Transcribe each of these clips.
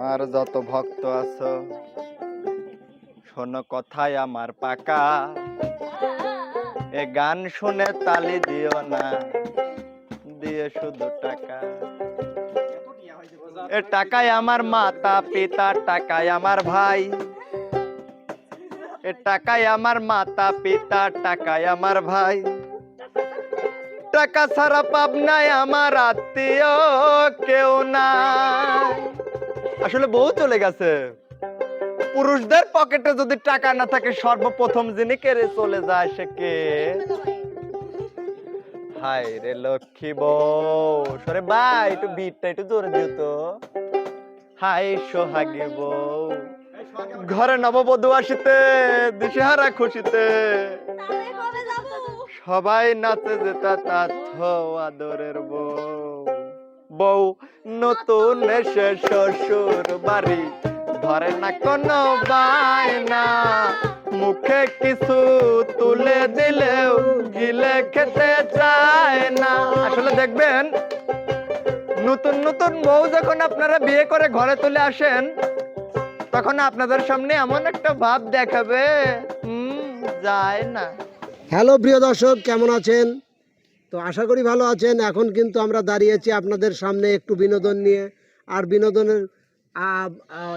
আমার যত ভক্ত আছো, শোনো কথায় আমার পাকা। এ গান শুনে তালি দিও না, দিয়ে শুধু টাকা। এ টাকায় আমার মাতা পিতা টাকায় আমার ভাই। এ টাকায় আমার মাতা পিতা টাকায় আমার ভাই। টাকা ছাড়া পাবনায় আমার আত্মীয়, কেউ নাই। আসলে বউ চলে গেছে। পুরুষদের পকেটে যদি টাকা না থাকে সর্বপ্রথম যিনি কেড়ে চলে যায় সে কে? হাই রে লক্ষ্মী বউ। সরে ভাই একটু বিটটা একটু জোরে দিও তো। হাই সোহাগী বউ। ঘরে নববধূ আসিতে দিশেহারা খুশিতে। সবাই নাচে যেতা তাথ আদরের বউ। বউ, নতুন এসে শ্বশুর বাড়ি। ধরে না কোনো বায়না, মুখে কিছু তুলে দিলেও গিলে খেতে চায় না। আসলে দেখবেন, নতুন নতুন বউ যখন আপনারা বিয়ে করে ঘরে তুলে আসেন, তখন আপনাদের সামনে এমন একটা ভাব দেখাবে যায় না। হ্যালো প্রিয় দর্শক, কেমন আছেন? তো আশা করি ভালো আছেন। এখন কিন্তু আমরা দাঁড়িয়েছি আপনাদের সামনে একটু বিনোদন নিয়ে। আর বিনোদনের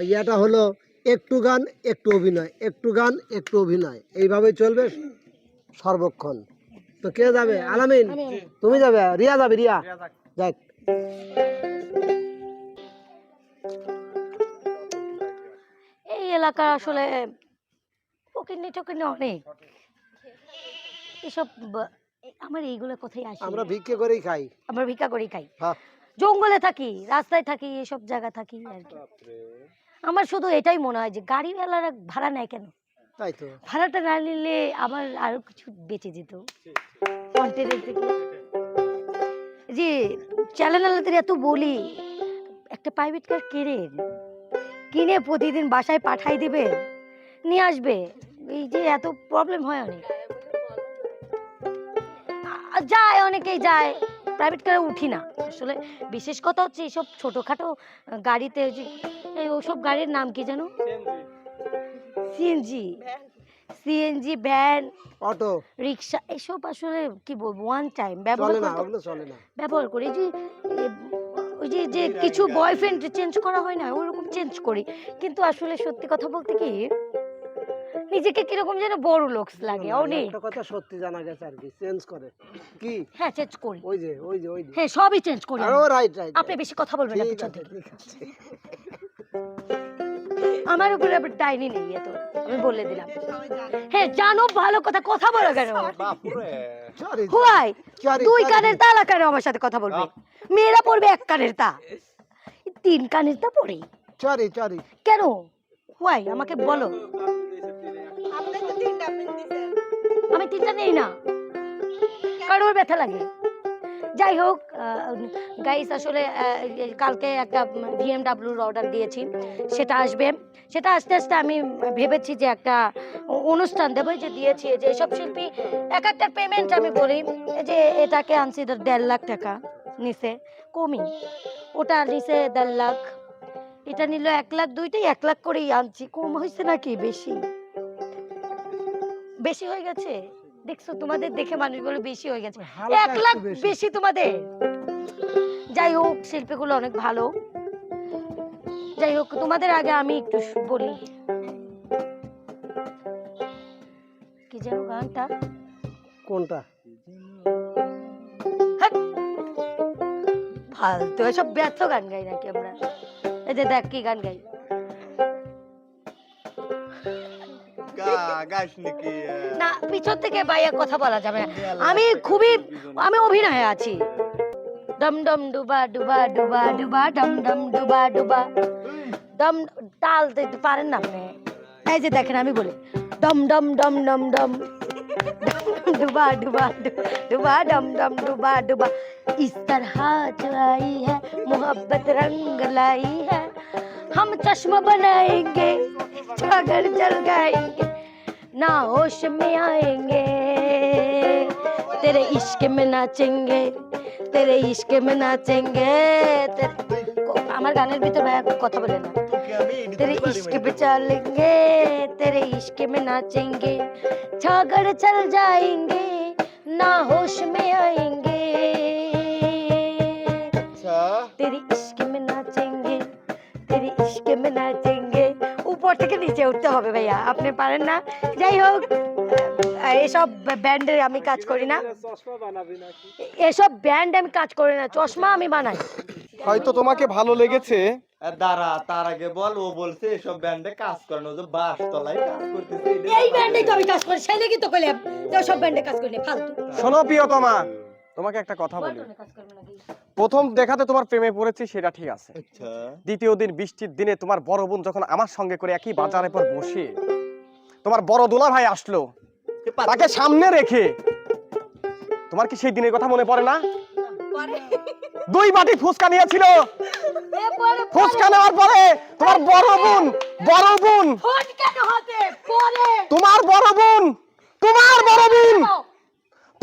ইয়াটা হলো একটু গান একটু অভিনয়। একটু গান একটু অভিনয়। এইভাবে চলবে সর্বক্ষণ। তো কে যাবে? আলামিন তুমি যাবে? রিয়া যাবে রিয়া। যাক। এই এলাকার আসলে ফকিরনি টকিরনি অনেক। এসব আমার এইগুলো কোথায় আসে? আমরা ভিক্ষে করেই খাই। আমরা ভিক্ষা করি খাই। জঙ্গলে থাকি রাস্তায় থাকি এসব জায়গা থাকি আর কি। আমার শুধু এটাই মনে হয় যে গাড়িওয়ালারা ভাড়া নেয় কেন? তাই তো। ভাড়াটা না নিলে আমার আরও কিছু বেঁচে যেত। কন্টেন্টের থেকে। যে চ্যানেলালাদের এত বলি একটা প্রাইভেট কার কেনেন কিনে প্রতিদিন বাসায় পাঠাই দিবে নিয়ে আসবে। এই যে এত প্রবলেম হয় অনেক। যায় অনেকেই যায়। প্রাইভেট কারে উঠি না। আসলে বিশেষ কথা হচ্ছে এইসব ছোটোখাটো গাড়িতে যে এই ওসব গাড়ির নাম কি জানো CNG CNG van auto rickshaw এসব আসলে কি বলব ওয়ান টাইম ব্যবহার চলে না করতে চলে না। ব্যবহার করি যে ওই যে যে কিছু বয়ফ্রেন্ড চেঞ্জ করা হয় না ওরকম চেঞ্জ করি। কিন্তু আসলে সত্যি কথা বলতে কি নিজেকে কীরকম যেন বড় লোকস লাগে অনেক। একটা কথা সত্যি জানা গেছে আর কি চেঞ্জ করে। কি? হ্যাঁ চেঞ্জ করি। ওই যে ওই যে ওই যে। হ্যাঁ সবই চেঞ্জ করি আরও আমি। রাইট রাইট আপনি বেশি কথা বলবেন না পিছন থেকে। ঠিক আছে। আমার উপরে আবার ডাইনি নেই এত আমি বলে দিলাম। হ্যাঁ জানো ভালো কথা কথা বলো কেন? হুয়াই দুই কানের তালা কেন আমার সাথে কথা বলবে। মেয়েরা পড়বে এক কানের তা। তিন কানের তা পড়ে। সরি সরি কেন? হুয়াই আমাকে বলো। আমি তিনটা নেই না। কারোর ব্যথা লাগে। যাই হোক গাইস আসলে কালকে একটা ভিএমডাব্লিউর অর্ডার দিয়েছি। সেটা আসবে। সেটা আস্তে আস্তে আমি ভেবেছি যে একটা অনুষ্ঠান দেবো যে দিয়েছি যে এসব শিল্পী, এক একটা পেমেন্ট আমি বলি যে এটাকে আনছি দেড় লাখ টাকা নিচে, কমই। ওটা নিচে দেড় লাখ। এটা নিল এক লাখ, দুইটাই এক লাখ করেই আনছি। কম হয়েছে নাকি বেশি? বেশি হয়ে গেছে? দেখছ তোমাদের দেখে মানুষ বলে বেশি হয়ে গেছে। এক লাখ বেশি। বেশি তোমাদের। যাই হোক শিল্পীগুলো অনেক ভালো। যাই হোক তোমাদের আগে আমি একটু বলি। কি যেন গানটা? কোনটা? ফালতু এসব ব্যর্থ গান গাই নাকি আমরা? এই যে দেখ কি গান গাই? গা গাছ নাকি না পিছন থেকে বাইরে কথা বলা যাবে না আমি খুবই আমি অভিনয়ে আছি ডম ডম ডুবা ডুবা ডুবা ডুবা ডম ডম ডুবা ডুবা ডম তাল দিতে পারেন না আপনি এই যে দেখেন আমি বলি ডম ডম ডম ডম ডম डुबा डुबा डु- डुबा डम डम डुबा डुबा इस तरह जो आई है मोहब्बत रंग लाई है हम चश्मा बनाएंगे जागर जल गाएंगे ना होश में आएंगे तेरे इश्क में नाचेंगे तेरे इश्क में नाचेंगे तेरे को আমার গানের ভিতর ভাইয়া কথা বলে না तेरे इश्क पे चलेंगे तेरे इश्क में नाचेंगे छागड़ चल जाएंगे ना होश में आएंगे আচ্ছা तेरे इश्क में নিচে উঠতে হবে ভাইয়া আপনি পারেন না। যাই হোক এসব ব্যান্ডে আমি কাজ করি না। এসব ব্যান্ড আমি কাজ করি না চশমা আমি বানাই। হয়তো তোমাকে ভালো লেগেছে। আর দাঁড়া তার আগে বল ও বলছে এসব ব্যান্ডে কাজ করানো যে বাস তলায় কাজ করতেছে এই ব্যান্ডে তো আমি কাজ করি সেই লেগে তো কইলাম যে সব ব্যান্ডে কাজ করি না ফালতু। শোনো প্রিয়তমা তোমাকে একটা কথা বলি। কাজ করবে নাকি? প্রথম দেখাতে তোমার প্রেমে পড়েছি সেটা ঠিক আছে। আচ্ছা। দ্বিতীয় দিন বৃষ্টির দিনে তোমার বড় বোন যখন আমার সঙ্গে করে একই বাজারে পর বসে তোমার বড় দোলা ভাই আসলো তাকে সামনে রেখে। তোমার কি সেই দিনের কথা মনে পড়ে না? দুই বাটি ফুচকা নিয়েছিল। এ ফুচকা নেওয়ার পরে তোমার বড় বোন বড় বোন। তোমার বড় বোন তোমার বড় বোন।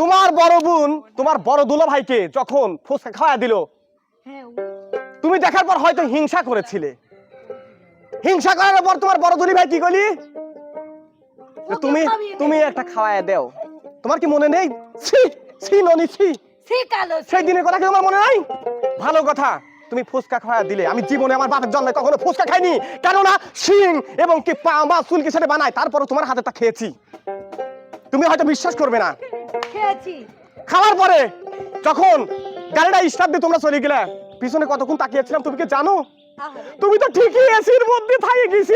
তোমার বড় বোন তোমার বড় দুলো ভাইকে যখন ফুচকা খাওয়া দিল হ্যাঁ। তুমি দেখার পর হয়তো হিংসা করেছিলে। হিংসা করার পর তোমার বড় দুলি ভাই কি করলি? তুমি তুমি একটা খাওয়ায় দাও। তোমার কি মনে নেই? ছি ছি ননি ছি। সেই দিনের কথা কি তোমার মনে নাই? ভালো কথা তুমি ফুচকা খাওয়া দিলে। আমি জীবনে আমার বাপের জন্মে কখনো ফুচকা খাইনি। কেননা শিং এবং কি পা মা চুলকি সাথে বানায় তারপরে তোমার হাতে তা খেয়েছি। তুমি হয়তো বিশ্বাস করবে না। খেয়েছি। খাওয়ার পরে যখন গাড়িটা স্টার্ট দিয়ে তোমরা চলে গেলে পিছনে কতক্ষণ তাকিয়েছিলাম তুমি কি জানো? তুমি তো ঠিকই এসির মধ্যে থাকি গেছি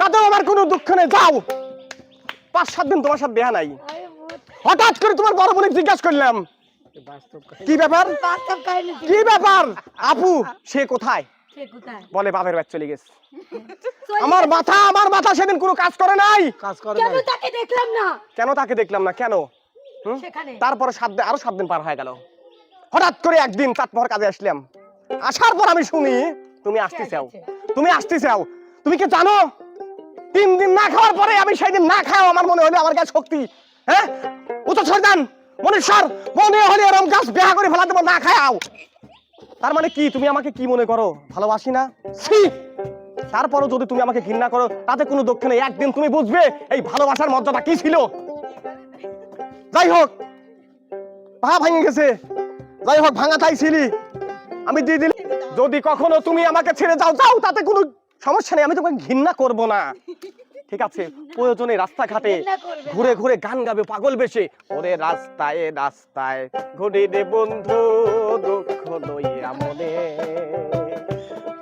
তাতেও আমার কোনো দুঃখ নেই। যাও। পাঁচ সাত দিন তোমার সাথে দেয়া নাই। হঠাৎ করে তোমার বড় বোনে জিজ্ঞাসা করলাম কি ব্যাপার। কি? ব্যাপার? আপু সে কোথায়? বলে বাপের বাড়ি চলে গেছে। আমার মাথা আমার মাথা সেদিন কোনো কাজ করে নাই। কাজ করে কেন তাকে দেখলাম না? কেন তাকে দেখলাম না? কেন? তারপরে সাত দিন আরও সাত দিন পার হয়ে গেল। হঠাৎ করে একদিন চাটমোহর কাজে আসলাম। আসার পর আমি শুনি তুমি আসতে চাও তুমি আসতে চাও তুমি কি জানো? তিন দিন না খাওয়ার পরে আমি সেই দিন না খাও আমার মনে হলো আমার কাছে শক্তি। হ্যাঁ? ও তো ছড়দান মনীশ্বর মনে হলে এরম গাছ বেহা করে ফেলা দেবো না খাও তার মানে কি? তুমি আমাকে কি মনে করো? ভালোবাসি না? ছি! তারপরও যদি তুমি আমাকে ঘৃণা করো তাতে কোনো দুঃখ নেই। একদিন তুমি বুঝবে এই ভালোবাসার মর্যাদা কি ছিল? যাই হোক পা ভেঙে গেছে। যাই হোক ভাঙা তাই ছিলি। আমি দিয়ে দিলি যদি কখনো তুমি আমাকে ছেড়ে যাও যাও তাতে কোনো সমস্যা নেই। আমি তোমাকে ঘৃণা করব না। ঠিক আছে? প্রয়োজনে রাস্তাঘাটে। ঘুরে ঘুরে গান গাবে পাগল বেশে। ওরে রাস্তায় রাস্তায় ঘুরে দে বন্ধু দুঃখ লইয়া মনে।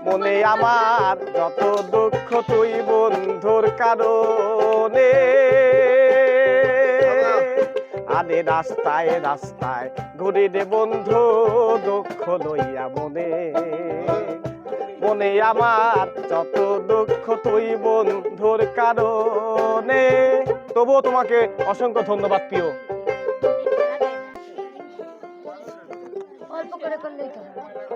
মনে আমার যত দুঃখ তুই বন্ধুর কারণে। আরে রাস্তায় রাস্তায়। ঘুরে দে বন্ধু, দুঃখ লইয়া মনে। মনে আমার যত দুঃখ তুই বন্ধুর কারণে। তবুও তোমাকে অসংখ্য ধন্যবাদ, প্রিয়। অল্প করে করলেই তো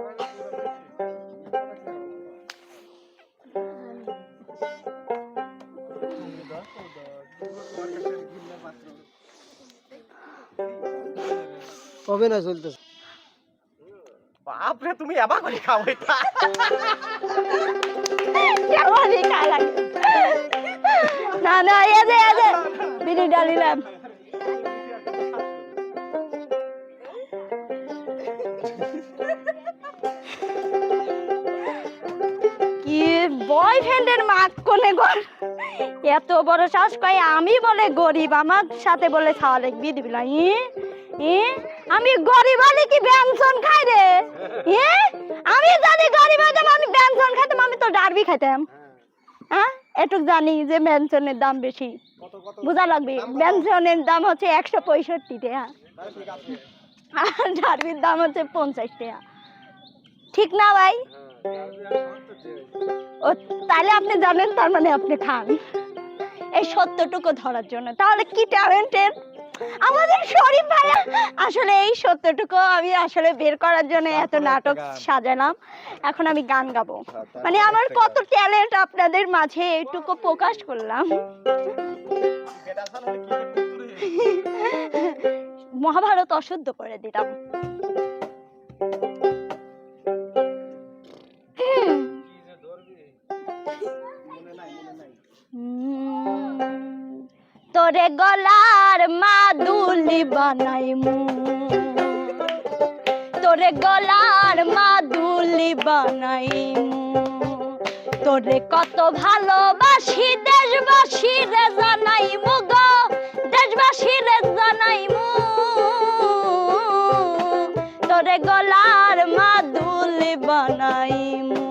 হবে না চলতেছে? বাপরে তুমি এবার করে খাও এটা। কেমনই না না এই যে এই যে বিড়ি ডালিলাম কি বয়ফ্রেন্ডের মাত কোনে গর এত বড় শ্বাস কয় আমি বলে গরিব আমার সাথে বলে খাওয়া লাগবি দিবি না আমি গরিব হলে কি ব্যঞ্জন খাই রে? আমি জানি গরিব হইতাম আমি ব্যঞ্জন খাইতাম আমি তো ডারবি খাইতাম। হ্যাঁ এটুক জানি যে ব্যঞ্জনের দাম বেশি। বুঝা লাগবে? ব্যঞ্জনের দাম হচ্ছে একশো পঁয়ষট্টি টাকা। আর ডারবির দাম হচ্ছে পঞ্চাশ টাকা। ঠিক না ভাই? ও তাহলে আপনি জানেন তার মানে আপনি খান। এই সত্যটুকু ধরার জন্য। তাহলে কি ট্যালেন্টেড আমাদের শরীফ ভাইয়া আসলে এই সত্যটুকু আমি আসলে বের করার জন্য এত নাটক সাজালাম। এখন আমি গান গাবো। মানে আমার কত ট্যালেন্ট আপনাদের মাঝে এইটুকু প্রকাশ করলাম। মহাভারত অশুদ্ধ করে দিলাম। তোরে গলার মাদুলি বানাইমু। তোরে গলার মাদুলি বানাইমু। তোরে কত ভালোবাসি দেশবাসী রে জানাইমু গো দেশবাসী রে জানাইমু। তোরে গলার মাদুলি বানাইমু।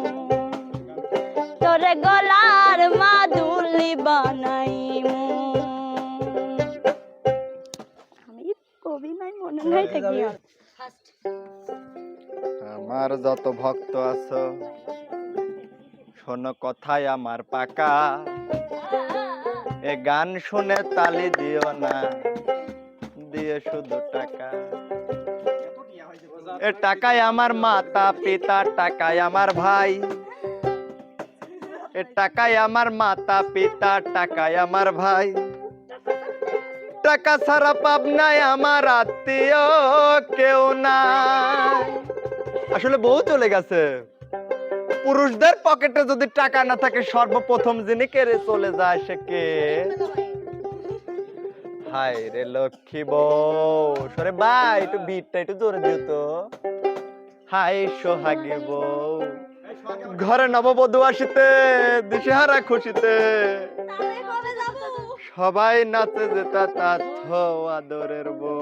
তোরে গলার আমার যত ভক্ত আছো শোনো কথায় আমার পাকা। এ গান শুনে তালি দিও না দিয়ে শুধু টাকা। এ টাকায় আমার মাতা পিতা টাকায় আমার ভাই। এ টাকায় আমার মাতা পিতা টাকায় আমার ভাই। টাকা ছাড়া পাবনায় আমার আত্মীয় কেউ না আসলে বউ চলে গেছে। পুরুষদের পকেটে যদি টাকা না থাকে, সর্বপ্রথম যিনি কেড়ে চলে যায় সে কে? হাই রে লক্ষ্মী বউ। সরে ভাই একটু বিটটা একটু জোরে দিও তো। হাই সোহাগী বউ। ঘরে নববধূ আসিতে, দিশেহারা খুশিতে। সবাই নাচে যেতা তাথ আদরের বউ।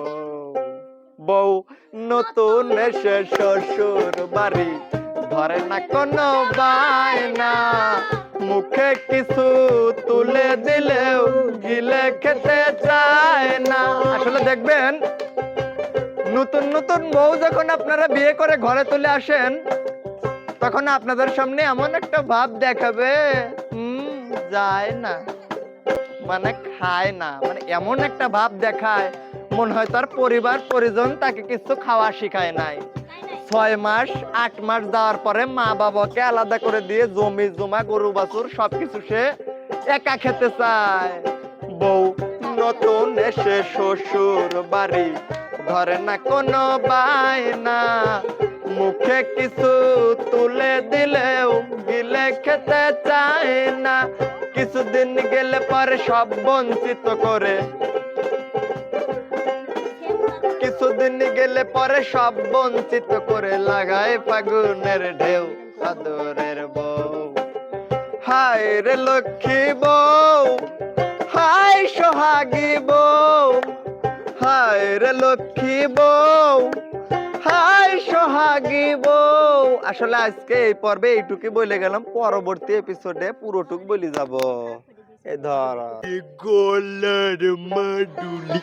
বউ নতুন এসে শ্বশুর বাড়ি, ধরে না কোনো বায়না। মুখে কিছু তুলে দিলেও গিলে খেতে চায় না। আসলে দেখবেন, নতুন নতুন বউ যখন আপনারা বিয়ে করে ঘরে তুলে আসেন, তখন আপনাদের সামনে এমন একটা ভাব দেখাবে যায় না। মানে খায় না। মানে এমন একটা ভাব দেখায়, মনে হয় তার পরিবার, পরিজন তাকে কিছু খাওয়া শিখায় নাই। ছয় মাস, আট মাস যাওয়ার পরে মা বাবাকে আলাদা করে দিয়ে জমি, জমা, গরু, বাছুর সবকিছু সে একা খেতে চায়। বউ নতুন এসে শ্বশুর বাড়ি, ধরে না কোনো বায়না। মুখে কিছু তুলে দিলেও গিলে খেতে চায় না। পরে সব বঞ্চিত করে। কিছুদিন গেলে পরে সব বঞ্চিত করে লাগায় ফাগুনের ঢেউ আদরের বউ। হায় রে লক্ষ্মী বউ, হায় সোহাগী বউ। হায় রে লক্ষ্মী বউ হাই সোহাগী বউ। আসলে আজকে এই পর্বে এইটুকু বলে গেলাম, পরবর্তী এপিসোডে পুরোটুক বলে যাব। ধর। গোলার মাডুলি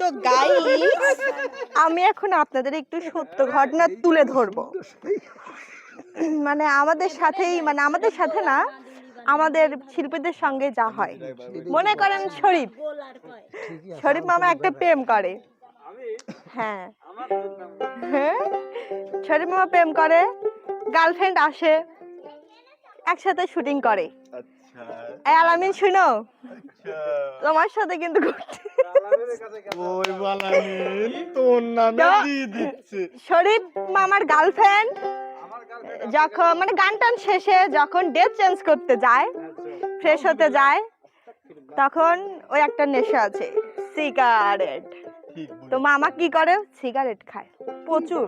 তো গাইস আমি এখন আপনাদের একটু সত্য ঘটনা তুলে ধরবো। মানে আমাদের সাথেই মানে আমাদের সাথে না আমাদের শিল্পীদের সঙ্গে যা হয়। মনে করেন শরীফ। শরীফ মামা একটা প্রেম করে। হ্যাঁ। হ্যাঁ? শরীফ মামা প্রেম করে। গার্লফ্রেন্ড আসে একসাথে শুটিং করে। আচ্ছা। এই আলামিন শুনো? আচ্ছা। তোমার সাথে কিন্তু ঘটছে ওই বালামিন তোর নামে দিয়ে দিচ্ছে। শরীফ মামার গার্লফ্রেন্ড যখন মানে গান টান শেষে যখন ডেট চেঞ্জ করতে যায় ফ্রেশ হতে যায় তখন ওই একটা নেশা আছে সিগারেট। তো মামা কি করে? সিগারেট খায়। প্রচুর।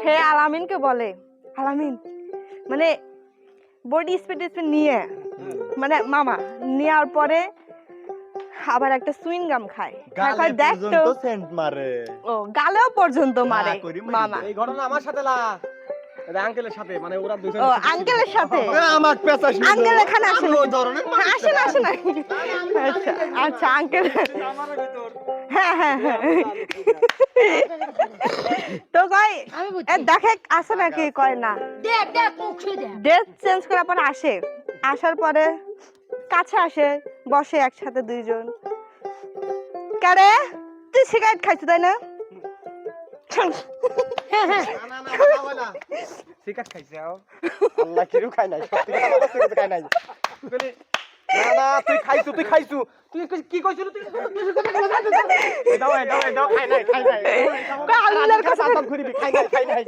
খেয়ে আলামিনকে বলে আলামিন। মানে বডি স্পিড স্পিড নিয়ে মানে মামা নেওয়ার পরে আবার একটা সুইং গাম খায়। খায় দেখ তো। সেন্ট মারে। ও গালেও পর্যন্ত মারে মামা। এই ঘটনা আমার সাথে এটা আঙ্কেলের সাথে মানে ওরা দুজন ও আঙ্কেলের সাথে? আমার পেছাস আঙ্কেল এখানে আসেন। ওই ধরনের আসেন আসেন। আচ্ছা আচ্ছা আঙ্কেল হ্যাঁ তো কয় আমি এ বুঝছি দেখে আসে নাকি কয় না? দেখ দেখ মুখ ড্রেস চেঞ্জ করার পর আসে। আসার পরে কাছে আসে বসে একসাথে দুইজন। কারে তুই সিগারেট খাইছিস তাই না? সিগারেট খাইছে আল্লাহ কিরু খাই নাই সত্যি কথা খাই নাই। না না তুই খাইছু তুই খাইছু। তুই কি তুই? দাও দাও দাও খাই নাই খাই নাই। কই কাছে সাতাম ঘুরিবি খাই নাই খাই নাই।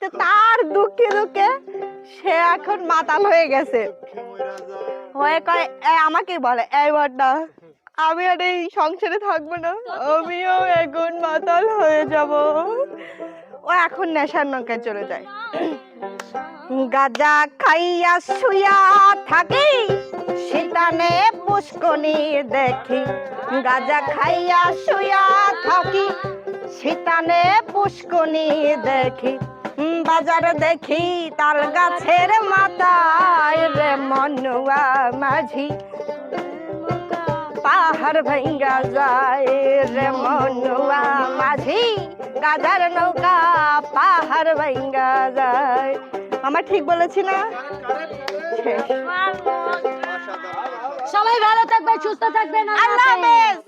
তো তার দুঃখে দুঃখে সে এখন মাতাল হয়ে গেছে। হয়ে কয় "এ, আমাকে বলে এই বড়টা আমি আর এই সংসারে থাকব না। আমিও এখন মাতাল হয়ে যাব। ও এখন নেশার নৌকায় চলে যায়। গাজা খাইয়া শুয়া থাকি, শীতানে পুষ্কনি দেখি। গাজা খাইয়া শুয়া থাকি, শীতানে পুষ্কনি দেখি। বাজারে দেখি তাল গাছের মাথায় রে মনুয়া মাঝি। পাহাড় ভেঙ্গা যায় রে মনুয়া মাঝি। গাজার নৌকা পাহাড় ভাঙ্গা যায়। আমার ঠিক বলেছি না? সবাই ভালো থাকবে সুস্থ থাকবেন আল্লাহ হাফেজ।